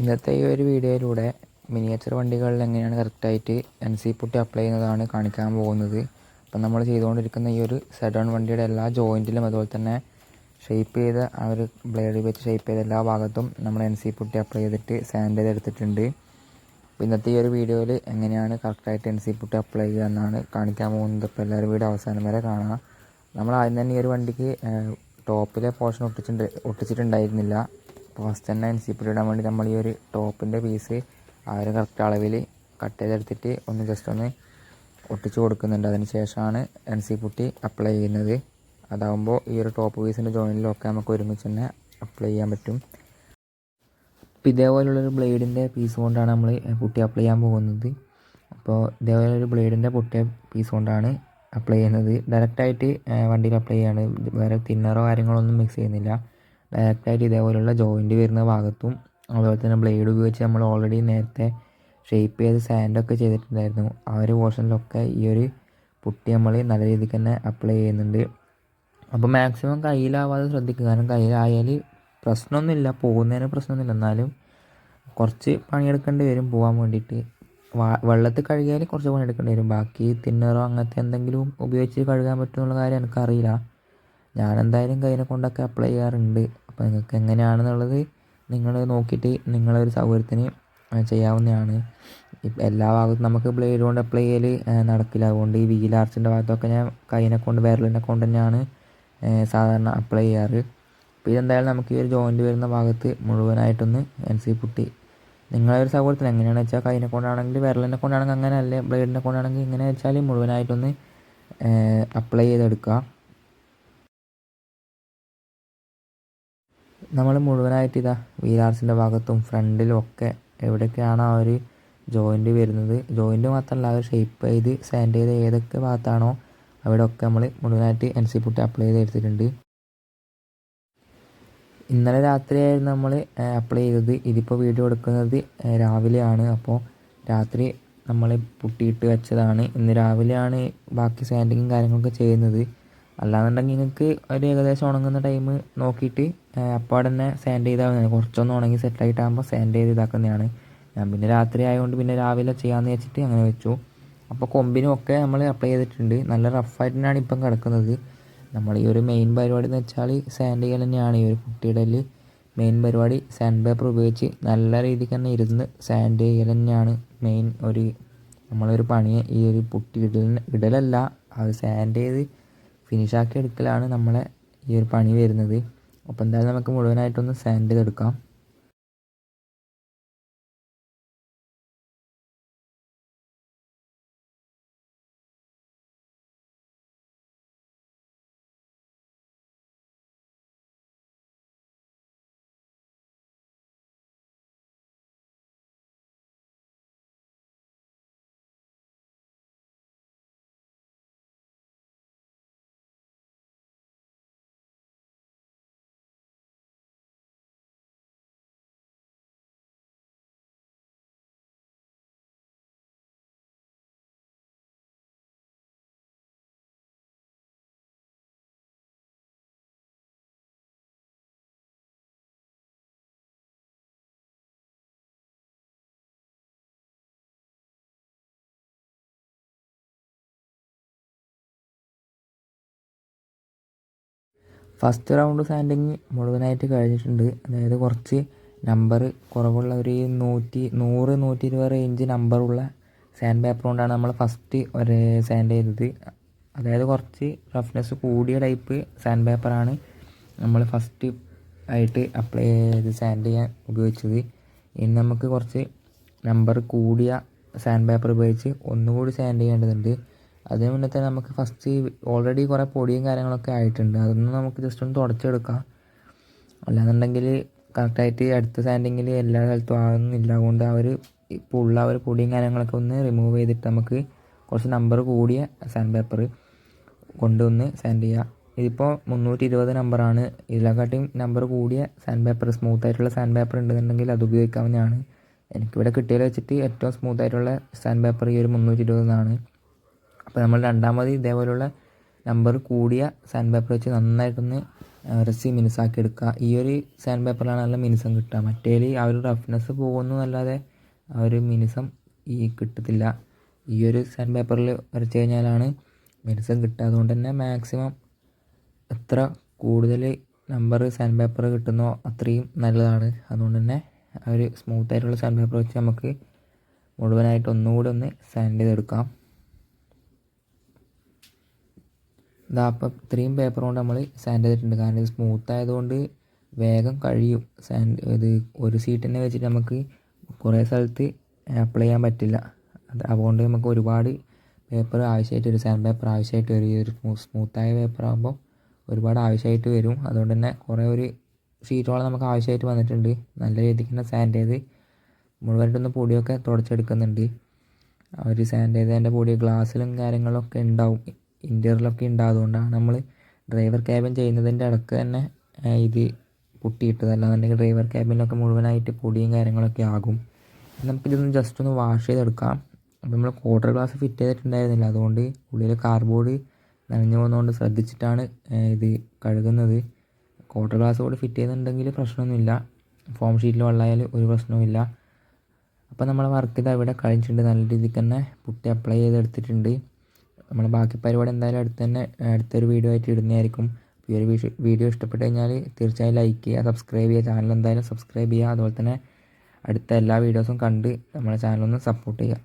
ഇന്നത്തെ ഈ ഒരു വീഡിയോയിലൂടെ മിനിയേച്ചർ വണ്ടികളിൽ എങ്ങനെയാണ് കറക്റ്റായിട്ട് എൻ സി പുട്ടി അപ്ലൈ ചെയ്യുന്നതാണ് കാണിക്കാൻ പോകുന്നത്. അപ്പം നമ്മൾ ചെയ്തുകൊണ്ടിരിക്കുന്ന ഈ ഒരു സെഡോൺ വണ്ടിയുടെ എല്ലാ ജോയിന്റിലും അതുപോലെ തന്നെ ഷേപ്പ് ചെയ്ത ആ ഒരു ബ്ലേഡ് വെച്ച് ഷേപ്പ് ചെയ്ത എല്ലാ ഭാഗത്തും നമ്മൾ എൻ സി പുട്ടി അപ്ലൈ ചെയ്തിട്ട് സാൻഡ് ചെയ്ത് എടുത്തിട്ടുണ്ട്. അപ്പോൾ ഇന്നത്തെ ഈ ഒരു വീഡിയോയിൽ എങ്ങനെയാണ് കറക്റ്റായിട്ട് എൻ സി പുട്ടി അപ്ലൈ ചെയ്യുക എന്നാണ് കാണിക്കാൻ പോകുന്നത്. അപ്പോൾ എല്ലാവരും വീഡിയോ അവസാനം വരെ കാണാം. നമ്മൾ ആദ്യം തന്നെ ഈ ഒരു വണ്ടിക്ക് ടോപ്പിലെ പോർഷൻ ഒട്ടിച്ചിട്ടുണ്ട് ഒട്ടിച്ചിട്ടുണ്ടായിരുന്നില്ല. ഫസ്റ്റ് തന്നെ എൻ സി പി ഇടാൻ വേണ്ടി നമ്മൾ ഈ ഒരു ടോപ്പിന്റെ പീസ് ആ ഒരു കറക്റ്റ് അളവിൽ കട്ട് ചെയ്തെടുത്തിട്ട് ഒന്ന് ജസ്റ്റ് ഒന്ന് ഒട്ടിച്ച് കൊടുക്കുന്നുണ്ട്. അതിന് ശേഷമാണ് എൻ സി പുട്ടി അപ്ലൈ ചെയ്യുന്നത്. അതാകുമ്പോൾ ഈ ഒരു ടോപ്പ് പീസിന്റെ ജോയിനിലൊക്കെ നമുക്ക് ഒരുമിച്ച് തന്നെ അപ്ലൈ ചെയ്യാൻ പറ്റും. അപ്പോൾ ഇതേപോലുള്ളൊരു ബ്ലേഡിന്റെ പീസ് കൊണ്ടാണ് നമ്മൾ പുട്ടി അപ്ലൈ ചെയ്യാൻ പോകുന്നത്. അപ്പോൾ ഇതേപോലൊരു ബ്ലേഡിന്റെ പൊട്ടിയ പീസ് കൊണ്ടാണ് അപ്ലൈ ചെയ്യുന്നത്. ഡയറക്റ്റായിട്ട് വണ്ടിയിൽ അപ്ലൈ ചെയ്യാണ്. വേറെ തിന്നറോ കാര്യങ്ങളോ ഒന്നും മിക്സ് ചെയ്യുന്നില്ല. ഡയറക്റ്റായിട്ട് ഇതേപോലെയുള്ള ജോയിന്റ് വരുന്ന ഭാഗത്തും അതുപോലെ തന്നെ ബ്ലേഡ് ഉപയോഗിച്ച് നമ്മൾ ഓൾറെഡി നേരത്തെ ഷേപ്പ് ചെയ്ത് സാൻഡൊക്കെ ചെയ്തിട്ടുണ്ടായിരുന്നു. ആ ഒരു പോർഷനിലൊക്കെ ഈ ഒരു പുട്ടി നമ്മൾ നല്ല രീതിക്ക് തന്നെ അപ്ലൈ ചെയ്യുന്നുണ്ട്. അപ്പോൾ മാക്സിമം കയ്യിലാവാതെ ശ്രദ്ധിക്കുക. കാരണം കയ്യിലായാൽ പ്രശ്നമൊന്നുമില്ല. പോകുന്നതിന് പ്രശ്നമൊന്നുമില്ല. എന്നാലും കുറച്ച് പണിയെടുക്കേണ്ടി വരും പോകാൻ വേണ്ടിയിട്ട്. വെള്ളത്തിൽ കഴുകിയാൽ കുറച്ച് പണിയെടുക്കേണ്ടി വരും. ബാക്കി തിന്നറോ അങ്ങനത്തെ എന്തെങ്കിലും ഉപയോഗിച്ച് കഴുകാൻ പറ്റുമെന്നുള്ള കാര്യം എനിക്കറിയില്ല. ഞാൻ എന്തായാലും കയ്യിനെ കൊണ്ടൊക്കെ അപ്ലൈ ചെയ്യാറുണ്ട്. അപ്പോൾ നിങ്ങൾക്ക് എങ്ങനെയാണെന്നുള്ളത് നിങ്ങൾ നോക്കിയിട്ട് നിങ്ങളെ ഒരു സൗകര്യത്തിന് ചെയ്യാവുന്നതാണ്. എല്ലാ ഭാഗത്തും നമുക്ക് ബ്ലേഡ് കൊണ്ട് അപ്ലൈ ചെയ്യൽ നടക്കില്ല. അതുകൊണ്ട് ഈ വീൽ ആർച്ചിന്റെ ഭാഗത്തൊക്കെ ഞാൻ കൈനെ കൊണ്ട് വിരലിനെ കൊണ്ട് തന്നെയാണ് സാധാരണ അപ്ലൈ ചെയ്യാറ്. അപ്പോൾ ഇതെന്തായാലും നമുക്ക് ഈ ഒരു ജോയിന്റ് വരുന്ന ഭാഗത്ത് മുഴുവനായിട്ടൊന്ന് എൻ സി പുട്ടി. നിങ്ങളെ ഒരു സൗകര്യത്തിന് എങ്ങനെയാണെന്ന് വെച്ചാൽ കൈനെ കൊണ്ടാണെങ്കിൽ വിരലിനെ കൊണ്ടാണെങ്കിൽ അങ്ങനെ അല്ലേ ബ്ലേഡിനെ കൊണ്ടാണെങ്കിൽ ഇങ്ങനെ വെച്ചാൽ മുഴുവനായിട്ടൊന്ന് അപ്ലൈ ചെയ്തെടുക്കുക. നമ്മൾ മുഴുവനായിട്ട് ഇതാ വീലാർസിന്റെ ഭാഗത്തും ഫ്രണ്ടിലും ഒക്കെ എവിടെയൊക്കെയാണ് ആ ഒരു ജോയിന്റ് വരുന്നത്? ജോയിന്റ് മാത്രമല്ല ആ ഒരു ഷേപ്പ് ചെയ്ത് സാൻഡ് ചെയ്ത് ഏതൊക്കെ ഭാഗത്താണോ അവിടെയൊക്കെ നമ്മൾ മുഴുവനായിട്ട് എൻ സി പുട്ടി അപ്ലൈ ചെയ്ത് എടുത്തിട്ടുണ്ട്. ഇന്നലെ രാത്രിയായിരുന്നു നമ്മൾ അപ്ലൈ ചെയ്തത്. ഇതിപ്പോൾ വീഡിയോ എടുക്കുന്നത് രാവിലെയാണ്. അപ്പോൾ രാത്രി നമ്മൾ പുട്ടിയിട്ട് വെച്ചതാണ്. ഇന്ന് രാവിലെയാണ് ബാക്കി സാൻഡിങ്ങും കാര്യങ്ങളൊക്കെ ചെയ്യുന്നത്. അല്ലാന്നുണ്ടെങ്കിൽ നിങ്ങൾക്ക് ഒരു ഏകദേശം ഉണങ്ങുന്ന ടൈം നോക്കിയിട്ട് അപ്പോൾ തന്നെ സാൻഡ് ചെയ്താൽ മതി. കുറച്ചൊന്ന് ഉണങ്ങി സെറ്റായിട്ടാകുമ്പോൾ സാൻഡ് ചെയ്ത് ഇതാക്കുന്നതാണ്. ഞാൻ പിന്നെ രാത്രി ആയതുകൊണ്ട് പിന്നെ രാവിലെ ചെയ്യാമെന്ന് വെച്ചിട്ട് അങ്ങനെ വെച്ചു. അപ്പോൾ കൊമ്പിനും ഒക്കെ നമ്മൾ അപ്ലൈ ചെയ്തിട്ടുണ്ട്. നല്ല റഫായിട്ട് തന്നെയാണ് ഇപ്പം കിടക്കുന്നത്. നമ്മൾ ഈ ഒരു മെയിൻ പരിപാടി എന്ന് വെച്ചാൽ സാൻഡ് ചെയ്യൽ തന്നെയാണ്. ഈ ഒരു കുട്ടിയുടെ മെയിൻ പരിപാടി സാൻഡ് പേപ്പർ ഉപയോഗിച്ച് നല്ല രീതിക്ക് തന്നെ ഇരുന്ന് സാൻഡ് ചെയ്യൽ തന്നെയാണ് മെയിൻ ഒരു നമ്മളൊരു പണി. ഈ ഒരു പുട്ടി ഇടൽ ഇടലല്ല. അത് സാൻഡ് ചെയ്ത് ഫിനിഷാക്കി എടുക്കലാണ് നമ്മളെ ഈ ഒരു പണി വരുന്നത്. അപ്പോൾ എന്തായാലും നമുക്ക് മുഴുവനായിട്ടൊന്ന് സാൻഡ് ചെയ്തെടുക്കാം ഫസ്റ്റ് റൗണ്ട് സാൻഡിങ് മുഴുവനായിട്ട് കഴിഞ്ഞിട്ടുണ്ട്. അതായത് കുറച്ച് നമ്പർ കുറവുള്ള ഒരു നൂറ്റി നൂറ് നൂറ്റി ഇരുപത് റേഞ്ച് നമ്പറുള്ള സാൻഡ് പേപ്പർ കൊണ്ടാണ് നമ്മൾ ഫസ്റ്റ് ഒരു സാൻഡ് ചെയ്തത്. അതായത് കുറച്ച് റഫ്നെസ് കൂടിയ ടൈപ്പ് സാൻഡ് പേപ്പറാണ് നമ്മൾ ഫസ്റ്റ് ആയിട്ട് അപ്ലൈ ചെയ്ത് സാൻഡ് ചെയ്യാൻ ഉപയോഗിച്ചത്. ഇനി നമുക്ക് കുറച്ച് നമ്പർ കൂടിയ സാൻഡ് പേപ്പർ ഉപയോഗിച്ച് ഒന്നുകൂടി സാൻഡ് ചെയ്യേണ്ടതുണ്ട്. അതിന് മുന്നേ തന്നെ നമുക്ക് ഫസ്റ്റ് ഓൾറെഡി കുറേ പൊടിയും കാര്യങ്ങളൊക്കെ ആയിട്ടുണ്ട്. അതൊന്നും നമുക്ക് ജസ്റ്റ് ഒന്ന് തുടച്ചെടുക്കാം. അല്ലാന്നുണ്ടെങ്കിൽ കറക്റ്റായിട്ട് അടുത്ത സാൻഡിങ്ങിൽ എല്ലാ സ്ഥലത്തും ആകുന്നില്ല അതുകൊണ്ട് അവർ ഇപ്പോൾ ഉള്ള ഒരു പൊടിയും കാര്യങ്ങളൊക്കെ ഒന്ന് റിമൂവ് ചെയ്തിട്ട് നമുക്ക് കുറച്ച് നമ്പർ കൂടിയ സാൻഡ് പേപ്പർ കൊണ്ടുവന്ന് സാൻഡ് ചെയ്യുക ഇതിപ്പോൾ മുന്നൂറ്റി ഇരുപത് നമ്പറാണ് ഇതിനെക്കാട്ടിയും നമ്പർ കൂടിയ സാൻഡ് പേപ്പർ സ്മൂത്ത് ആയിട്ടുള്ള സാൻഡ് പേപ്പർ ഉണ്ടെന്നുണ്ടെങ്കിൽ അത് ഉപയോഗിക്കാവുന്നതാണ്. എനിക്കിവിടെ കിട്ടിയതിൽ വെച്ചിട്ട് ഏറ്റവും സ്മൂത്ത് ആയിട്ടുള്ള സാൻഡ് പേപ്പർ ഈ ഒരു മുന്നൂറ്റി ഇരുപതെന്നാണ് അപ്പോൾ നമ്മൾ രണ്ടാമത് ഇതേപോലുള്ള നമ്പർ കൂടിയ സാൻഡ് പേപ്പർ വെച്ച് നന്നായിട്ടൊന്ന് ഉരച്ച് മിനുസാക്കി എടുക്കുക. ഈ ഒരു സാൻഡ് പേപ്പറിലാണ് നല്ല മിനുസം കിട്ടുക. മറ്റേതിൽ ആ ഒരു റഫ്നെസ് പോകുന്നു അല്ലാതെ ആ ഒരു മിനുസം ഈ കിട്ടത്തില്ല. ഈ ഒരു സാൻഡ് പേപ്പറിൽ വരച്ച് കഴിഞ്ഞാലാണ് മിനുസം കിട്ടുക. അതുകൊണ്ട് തന്നെ മാക്സിമം എത്ര കൂടുതൽ നമ്പർ സാൻഡ് പേപ്പർ കിട്ടുന്നോ അത്രയും നല്ലതാണ്. അതുകൊണ്ട് തന്നെ ആ ഒരു സ്മൂത്ത് ആയിട്ടുള്ള സാൻഡ് പേപ്പർ വെച്ച് നമുക്ക് മുഴുവനായിട്ട് ഒന്നുകൂടി ഒന്ന് സാൻഡ് ചെയ്തെടുക്കാം. ഇതാ അപ്പം ഇത്രയും പേപ്പർ കൊണ്ട് നമ്മൾ സാൻഡ് ചെയ്തിട്ടുണ്ട് കാരണം ഇത് സ്മൂത്ത് ആയതുകൊണ്ട് വേഗം കഴിയും. സാൻഡ് ഇത് ഒരു സീറ്റ് തന്നെ വെച്ചിട്ട് നമുക്ക് കുറേ സ്ഥലത്ത് അപ്ലൈ ചെയ്യാൻ പറ്റില്ല. അത് അതുകൊണ്ട് നമുക്ക് ഒരുപാട് പേപ്പർ ആവശ്യമായിട്ട് വരും. സാൻഡ് പേപ്പർ ആവശ്യമായിട്ട് വരും. ഈ ഒരു സ്മൂത്തായ പേപ്പർ ആകുമ്പോൾ ഒരുപാട് ആവശ്യമായിട്ട് വരും. അതുകൊണ്ട് തന്നെ കുറേ ഒരു ഷീറ്റോളം നമുക്ക് ആവശ്യമായിട്ട് വന്നിട്ടുണ്ട്. നല്ല രീതിക്ക് തന്നെ സാൻഡ് ചെയ്ത് മുഴുവനായിട്ടൊന്ന് പൊടിയൊക്കെ തുടച്ചെടുക്കുന്നുണ്ട്. അവർ സാൻഡ് ചെയ്തതിന്റെ പൊടി ഗ്ലാസ്സിലും കാര്യങ്ങളൊക്കെ ഉണ്ടാവും. ഇന്റീരിയറിലൊക്കെ ഉണ്ടാവും അതുകൊണ്ടാണ് നമ്മൾ ഡ്രൈവർ ക്യാബിൻ ചെയ്യുന്നതിന്റെ ഇടയ്ക്ക് തന്നെ ഇത് പൊട്ടിയിട്ടത്. അല്ലാന്നുണ്ടെങ്കിൽ ഡ്രൈവർ ക്യാബിനിലൊക്കെ മുഴുവനായിട്ട് പൊടിയും കാര്യങ്ങളൊക്കെ ആകും. നമുക്കിതൊന്ന് ജസ്റ്റ് ഒന്ന് വാഷ് ചെയ്തെടുക്കാം. അപ്പോൾ നമ്മൾ ക്വാർട്ടർ ഗ്ലാസ് ഫിറ്റ് ചെയ്തിട്ടുണ്ടായിരുന്നില്ല. അതുകൊണ്ട് ഉള്ളിൽ കാർബോർഡ് നനഞ്ഞു പോകുന്നതുകൊണ്ട് ശ്രദ്ധിച്ചിട്ടാണ് ഇത് കഴുകുന്നത്. ക്വാർട്ടർ ഗ്ലാസ് കൂടി ഫിറ്റ് ചെയ്യുന്നുണ്ടെങ്കിൽ പ്രശ്നമൊന്നുമില്ല. ഫോം ഷീറ്റിൽ വെള്ളമായാൽ ഒരു പ്രശ്നവുമില്ല. അപ്പോൾ നമ്മൾ വർക്ക് ഇത് അവിടെ കഴിഞ്ഞിട്ടുണ്ട്. നല്ല രീതിക്ക് തന്നെ പുട്ടി അപ്ലൈ ചെയ്തെടുത്തിട്ടുണ്ട്. നമ്മൾ ബാക്കി പരിപാടി എന്തായാലും അടുത്ത് തന്നെ അടുത്തൊരു വീഡിയോ ആയിട്ട് ഇടുന്നതായിരിക്കും. ഈ ഒരു വീഡിയോ ഇഷ്ടപ്പെട്ട് കഴിഞ്ഞാൽ തീർച്ചയായും ലൈക്ക് ചെയ്യുക സബ്സ്ക്രൈബ് ചെയ്യുക. ചാനൽ എന്തായാലും സബ്സ്ക്രൈബ് ചെയ്യുക. അതുപോലെ തന്നെ അടുത്ത എല്ലാ വീഡിയോസും കണ്ട് നമ്മളെ ചാനലൊന്ന് സപ്പോർട്ട് ചെയ്യുക.